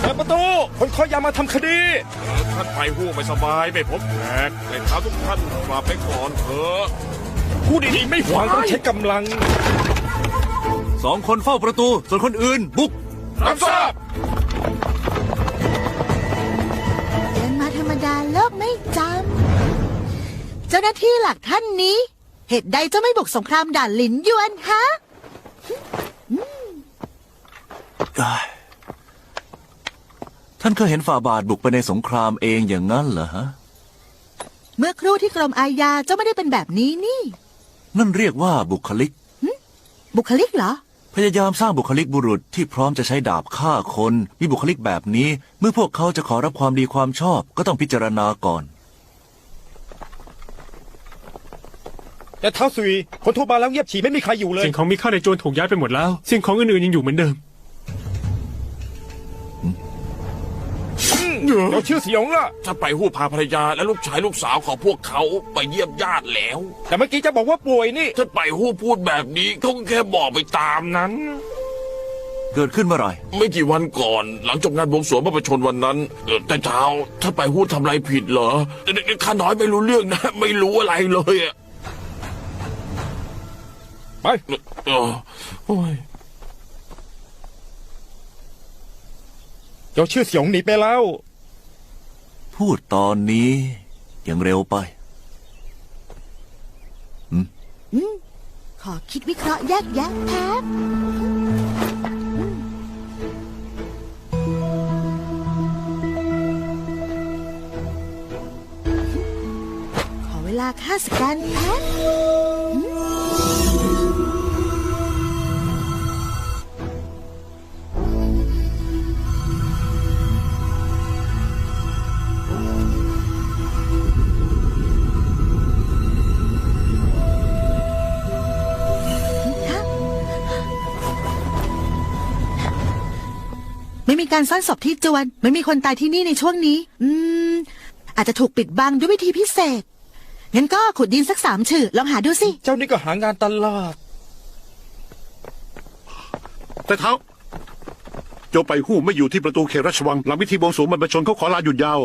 เปิดประตูคนคอยยามาทำคดี ท่านไปหู้ไม่สบายไม่พบแขกแต่ท้าทุกท่านกลับไปก่อนเถอะผู้ดีๆไม่หวังต้องใช้กำลัง สองคนเฝ้าประตู ส่วนคนอื่น บุก รับทราบเดินมาธรรมดาโลกไม่จำเจ้าหน้าที่หลักท่านนี้ เหตุใดเจ้าไม่บุกสงครามด่านหลินยวนฮะ ท่านเคยเห็นฝ่าบาทบุกไปในสงครามเองอย่างนั้นเหรอฮะ เมื่อครู่ที่กรมอาญาเจ้าไม่ได้เป็นแบบนี้นี่ นั่นเรียกว่าบุคลิก บุคลิกเหรอ พยายามสร้างบุคลิกบุรุษที่พร้อมจะใช้ดาบฆ่าคน มีบุคลิกแบบนี้ เมื่อพวกเขาจะขอรับความดีความชอบก็ต้องพิจารณาก่อน แต่เท้าสุยคนโทรมาแล้วเงียบฉี่ไม่มีใครอยู่เลยสิ่งของมีค่าในโจรถูกย้ายไปหมดแล้ว สิ่งของอื่นๆยังอยู่เหมือนเดิมเดี๋ยวชื่อเสียงล่ะท่านไปหู้พาภรรยาและลูกชายลูกสาวของพวกเขาไปเยี่ยมญาติแล้ว แต่เมื่อกี้จะบอกว่าป่วยนี่ท่านไปหู้พูดแบบนี้เขาก็แค่บอกไปตามนั้น เกิดขึ้นเมื่อไหร่ ไม่กี่วันก่อน หลังจบงานบวงสรวงเมื่อประชนวันนั้นเอ่อแต่เช้าถ้านไปหู้ทำอะไรผิดเหรอเด็กๆข้าน้อยไม่รู้เรื่องนะ ไม่รู้อะไรเลยอะ ไป เออโอ้ยเดี๋ยวชื่อเสียงหนีไปแล้ว พูดตอนนี้ยังเร็วไปขอคิดวิเคราะห์แยกแยะแป๊บขอเวลาค่าสแกนแป๊บ ม่มีการซ่อนศพที่จวนไม่มีคนตายที่นี่ในช่วงนี้ อืม อาจจะถูกปิดบังด้วยวิธีพิเศษ งั้นก็ขุดดินสักสามฉือลองหาดูสิ เจ้านี่ก็หางานตลอด แต่เท้าโจไปหู้ไม่อยู่ที่ประตูเขตราชวัง หลังพิธีบวงสรวงบรรพชนเขาขอลาหยุดยาว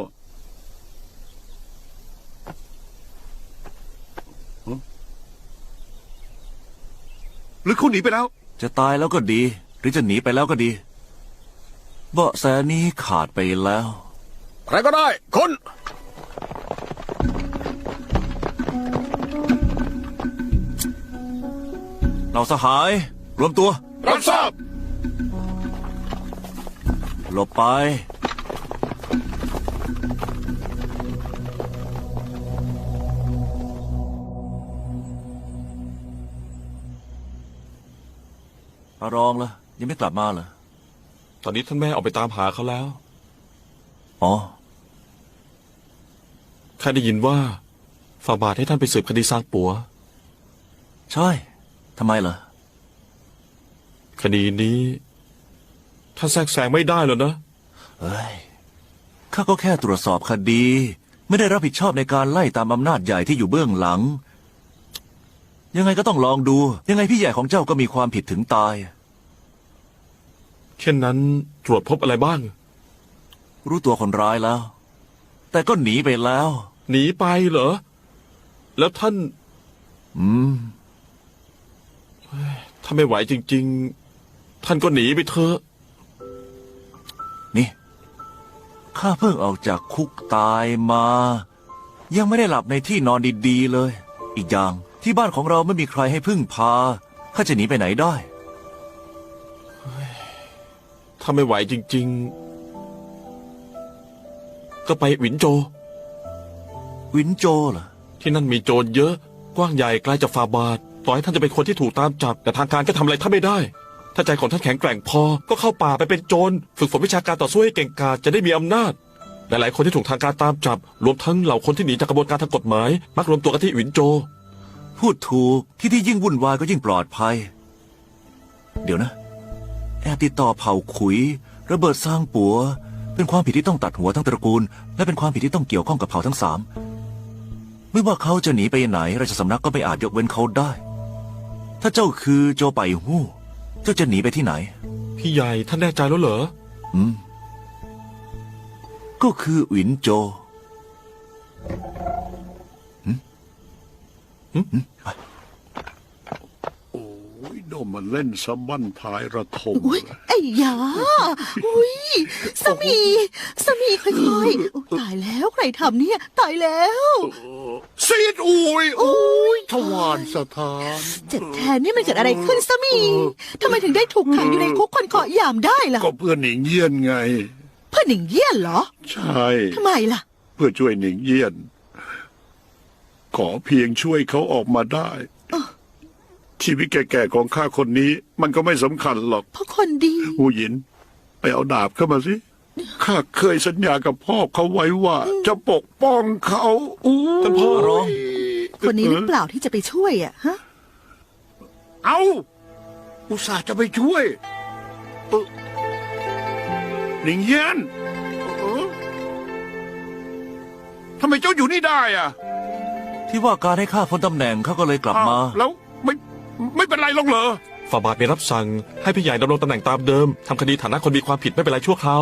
ฮะหรือเขาหนีไปแล้ว จะตายแล้วก็ดี หรือจะหนีไปแล้วก็ดี เบาะแสนี้ขาดไปแล้ว ใครก็ได้คนเราสหาย รวมตัว รับทราบหลบไป อารองล่ะยังไม่กลับมาเหรอต อนนี้ท่านแม่ออกไปตามหาเขาแล้ว อ๋อ ข้าได้ยินว่าฝ่าบาทให้ท่านไปสืบคดีซางปัว ใช่ ทำไมเหรอ คดีนี้ ท่านแทรกแซงไม่ได้หรอกนะ เอ้ย ข้าก็แค่ตรวจสอบคดี ไม่ได้รับผิดชอบในการไล่ตามอำนาจใหญ่ที่อยู่เบื้องหลัง ยังไงก็ต้องลองดู ยังไงพี่ใหญ่ของเจ้าก็มีความผิดถึงตายเช่นนั้นตรวจพบอะไรบ้าง รู้ตัวคนร้ายแล้ว แต่ก็หนีไปแล้ว หนีไปเหรอ แล้วท่าน อืม ถ้าไม่ไหวจริง ๆ ท่านก็หนีไปเถอะ นี่ข้าเพิ่งออกจากคุกตายมา ยังไม่ได้หลับในที่นอนดีๆเลย อีกอย่างที่บ้านของเราไม่มีใครให้พึ่งพาข้าจะหนีไปไหนได้ ถ้าไม่ไหวจริง ๆ ก็ไปหวินโจ วินโจเหรอที่นั่นมีโจรเยอะ กว้างใหญ่ไกลจากฟาบาท ต่อให้ท่านจะเป็นคนที่ถูกตามจับ แต่ทางการก็ทำอะไรท่านไม่ได้ ถ้าใจของท่านแข็งแกร่งพอ ก็เข้าป่าไปเป็นโจร ฝึกฝนวิชาการต่อสู้ให้เก่งกาจจะได้มีอำนาจ หลายๆคนที่ถูกทางการตามจับ รวมทั้งเหล่าคนที่หนีจากกระบวนการทางกฎหมาย มักรวมตัวกันที่หวินโจ พูดถูกที่ที่ยิ่งวุ่นวายก็ยิ่งปลอดภัย เดี๋ยวนะแอ บติดต่อเผ่าขุย ระเบิดสร้างปัว เป็นความผิดที่ต้องตัดหัวทั้งตระกูล และเป็นความผิดที่ต้องเกี่ยวข้องกับเผ่าทั้งสามไม่ว่าเขาจะหนีไปไหนราชสำนักก็ไม่อาจยกเว้นเขาได้ ถ้าเจ้าคือโจไปหู้จ้าจะหนีไปที่ไหน พี่ใหญ่ท่านแน่ใจแล้วเหรอ อืม ก็คือหวินโจหึหึหึไปโอ้ ยโดนมาเล่นสะบั้นท้ายระทมอุ้ยไอ้ยาอุ้ยสามีสามีค่อยๆอุ๊ยตายแล้วใครทำเนี่ย ตายแล้วซีดอุ้ยโอ้ยทวารสถานเจ็บแทนนี่มันเกิดอะไรขึ้นสามีทำไมถึงได้ถูกขังอยู่ในคุกคนเกาะยามได้ล่ะก็เพื่อนหนิงเยี่ยนไง เพื่อนหนิงเยี่ยนเหรอ ใช่ทำไมล่ะ เพื่อช่วยหนิงเยี่ยน ขอเพียงช่วยเขาออกมาได้ ชีวิตแก่ๆของข้าคนนี้ มันก็ไม่สำคัญหรอก เพราะคนดี หูหยิน ไปเอาดาบเข้ามาสิ ข้าเคยสัญญากับพ่อเขาไว้ว่า จะปกป้องเขาอู้ท่านพ่อร้อง คนนี้หรือเปล่าที่จะไปช่วยอะฮะ เอาอุตส่าห์จะไปช่วยเอ่อหนิงเยี่ยนเออทำไมเจ้าอยู่นี่ได้อะที่ว่าการให้ข้าพ้นตำแหน่งเขาก็เลยกลับมา อ้าวแล้ว ไม่ไม่เป็นไรหรอกเหรอฝ่าบาทไปรับสั่งให้พี่ใหญ่ดำรงตำแหน่งตามเดิมทำคดีฐานะคนมีความผิดไม่เป็นไรชั่วคราว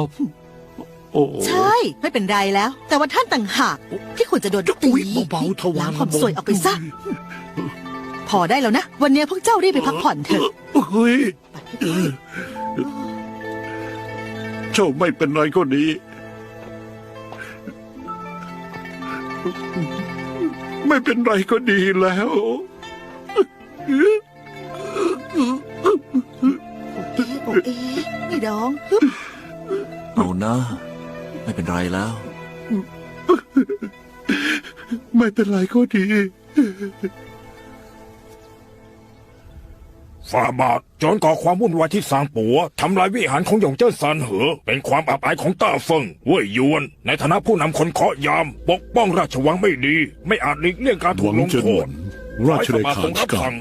โอ้ใช่ ไม่เป็นไรแล้ว แต่ว่าท่านต่างหาก ที่ควรจะโดนตีอุ๊ยเบาๆทวารล้างความสวยออกไปซะ พอได้แล้วนะ วันนี้พวกเจ้ารีบไปพักผ่อนเถอะ เฮ้ยเจ้าไม่เป็นไรก็ดี ไม่เป็นไรก็ดีแล้ว โอเอ๊ะไม่ร้องฮึบเอานะ ไม่เป็นไรแล้ว ไม่เป็นไรก็ดี ฝ่าบาทโจรก่อความวุ่นวายที่สางปัวทำลายวิหารของหยงเจิ้นซานเหอ เป็นความอับอายของต้าเฟิงเว่ยหยวน ในฐานะผู้นำคนเคาะยาม ปกป้องราชวังไม่ดี ไม่อาจหลีกเลี่ยงการถูกลงโทษราชเลฝ่ขาทรงธิรับการสั่ง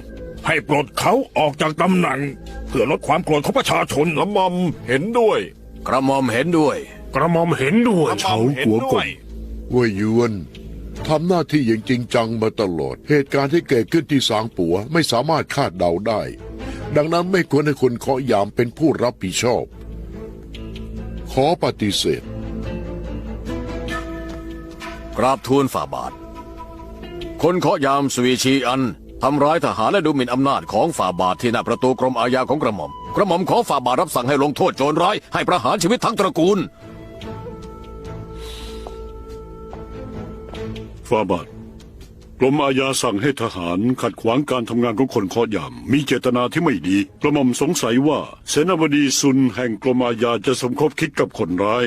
ให้ปลดเขาออกจากตำแหน่ง เพื่อลดความโกรธของประชาชนละมอมเห็นด้วย กระหม่อมเห็นด้วย กระหม่อมเห็นด้วยละมอมเห็นด้วยเว่ยหยวนทำหน้าที่อย่างจริงจังมาตลอด เหตุการณ์ที่เกิดขึ้นที่สางปัวไม่สามารถคาดเดาได้ ดังนั้นไม่ควรให้คนเคาะยามเป็นผู้รับผิดชอบ ขอปฏิเสธ กราบทูลฝ่าบาท คนเคาะยามสวีชีอัน ทำร้ายทหารและดูหมิ่นอำนาจของฝ่าบาทที่หน้าประตูกรมอาญาของกระหม่อม กระหม่อมขอฝ่าบาทรับสั่งให้ลงโทษโจรร้าย ให้ประหารชีวิตทั้งตระกูลฟาบาท กรมอาญาสั่งให้ทหารขัดขวางการทำงานของคนเคาะยาม มีเจตนาที่ไม่ดี กระหม่อมสงสัยว่า เสนาบดีซุนแห่งกรมอาญาจะสมคบคิดกับคนร้าย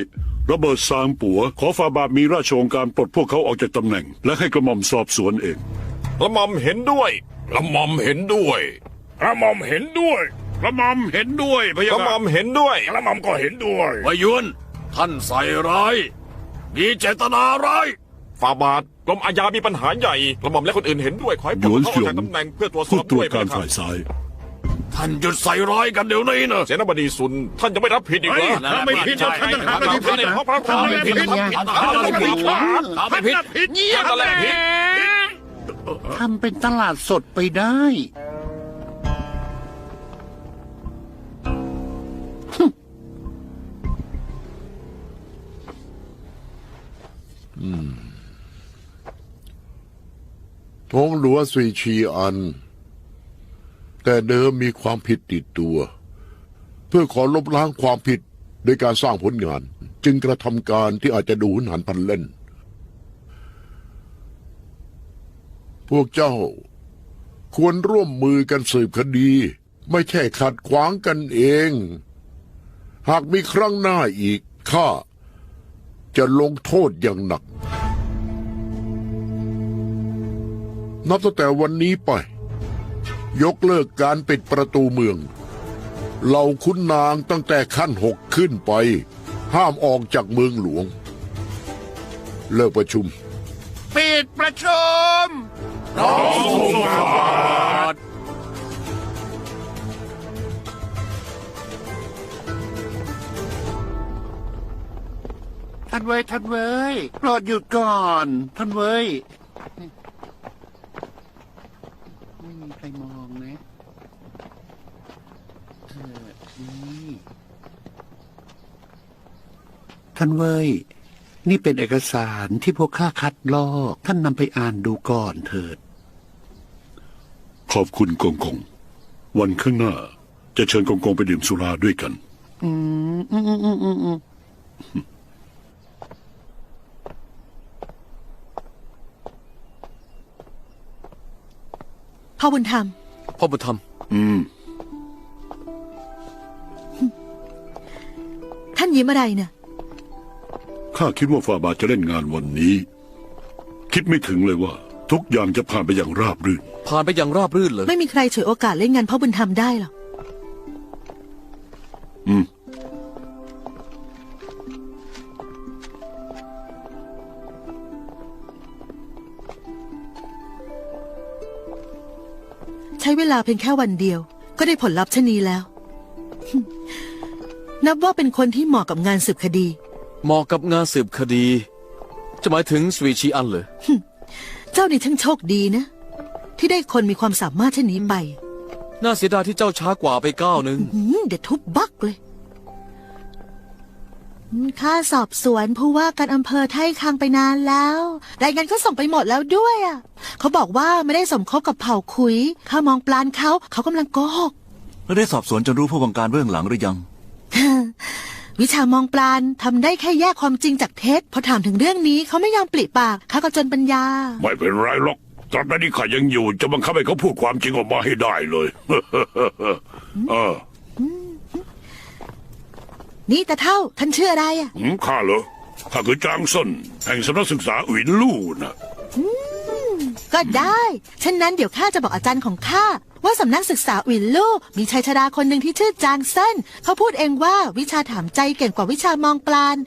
ระเบิดซางปัว ขอฟาบาทมีราชโองการปลดพวกเขาออกจากตำแหน่ง และให้กระหม่อมสอบสวนเอง ละมอมเห็นด้วยละมอมเห็นด้วยกระหม่อมเห็นด้วยกระหม่อมเห็นด้วยพะยะละมอมเห็นด้วย กระหม่อมก็เห็นด้วยวายวนท่านใส่ร้ายมีเจตนาร้าย ฝ่าบาทกรมอาญามีปัญหาใหญ่กระหม่อมและคนอื่นเห็นด้วยขอให้ปลดเขาออกจากตำแหน่งเพื่อตรวจสผู้อบตรวด้วจยการพะยะค่ะฝ่ายซ้าย ท่านหยุดใส่ร้ายกันเดี๋ยวนี้นะ เสนาบดีซุนท่านจะไม่รับผิดอีกเหรอ ถ้าไม่ผิดท่านทหารไม่ผิดเพราะพระพระไม่ผิดท่านไม่ผิดท่านไม่ผิดผิดเงียบท่านแหละผิดท ทำเป็นตลาดสดไปได้ ทงหลัวสุยชีอัน แต่เดิมมีความผิดติดตัว เพื่อขอลบล้างความผิดโดยการสร้างผลงาน จึงกระทำการที่อาจจะดูหนหันพันเล่น พวกเจ้า ควรร่วมมือกันสืบคดี ไม่ใช่ขัดขวางกันเอง หากมีครั้งหน้าอีกข้าจะลงโทษอย่างหนัก นับตั้งแต่วันนี้ไป ยกเลิกการปิดประตูเมืองเหล่าคุณนางตั้งแต่ขั้นหกขึ้นไป ห้ามออกจากเมืองหลวง เลิกประชุม ปิดประชุม ท่านเว้ยท่านเว้ยโปรดหยุดก่อน ท่านเว้ยไม่มีใครมองนะท่านเว้ยนี่เป็นเอกสารที่พวกข้าคัดลอก ท่านนำไปอ่านดูก่อนเถิด ขอบคุณกงกง วันข้างหน้า จะเชิญกงกงไปดื่มสุราด้วยกัน อืมอืมอืมอืมอืมอืมพ่อบุญธรรม พ่อบุญธรรม อืม ท่านยิ้มอะไรเนะ่ะข้าคิดว่าฝ่าบาทจะเล่นงานวันนี้ คิดไม่ถึงเลยว่า ทุกอย่างจะผ่านไปอย่างราบรื่น ผ่านไปอย่างราบรื่นเลย ไม่มีใครฉวยโอกาสเล่นงานพ่อบุญธรรมได้หรอก อืม ใช้เวลาเพียงแค่วันเดียว ก็ได้ผลลัพธ์เช่นนี้แล้ว นับว่าเป็นคนที่เหมาะกับงานสืบคดี เหมาะกับงานสืบคดี จะหมายถึงสวีชีอันเหรอ เจ้านี่ช่างโชคดีนะ ที่ได้คนมีความสามารถเช่นนี้ไป น่าเสียดายที่เจ้าช้ากว่าไปก้าวหนึ่งหืมเดี๋ยวทุบบักเลยอืมข้าสอบสวนผู้ว่าการอำเภอไท่คังไปนานแล้วรายงานก็ส่งไปหมดแล้วด้วยอะเขาบอกว่าไม่ได้สมคบกับเผ่าคุยข้ามองปลานเขาเขากำลังโกหกแล้วได้สอบสวนจนรู้ผู้บังการเบื้องหลังหรือยัง วิชามองปลานทำได้แค่แยกความจริงจากเท็จพอถามถึงเรื่องนี้เขาไม่ยอมปลิปากข้าก็จนปัญญา ไม่เป็นไรหรอก ตราบใดที่ข้ายังอยู่ จะบังคับให้เขาพูดความจริงออกมาให้ได้เลย เออนี่ตาเท่าท่านชื่ออะไรอะ หืมข้าเหรอข้าคือจางซ่นแห่งสำนักศึกษาอุ๋ยลู่นะก็ได้ฉะนั้นเดี๋ยวข้าจะบอกอาจารย์ของข้าว่าสำนักศึกษาวินลู่มีชายชราคนหนึ่งที่ชื่อจางเซินเขาพูดเองว่าวิชาถามใจเก่งกว่าวิชามองปลาน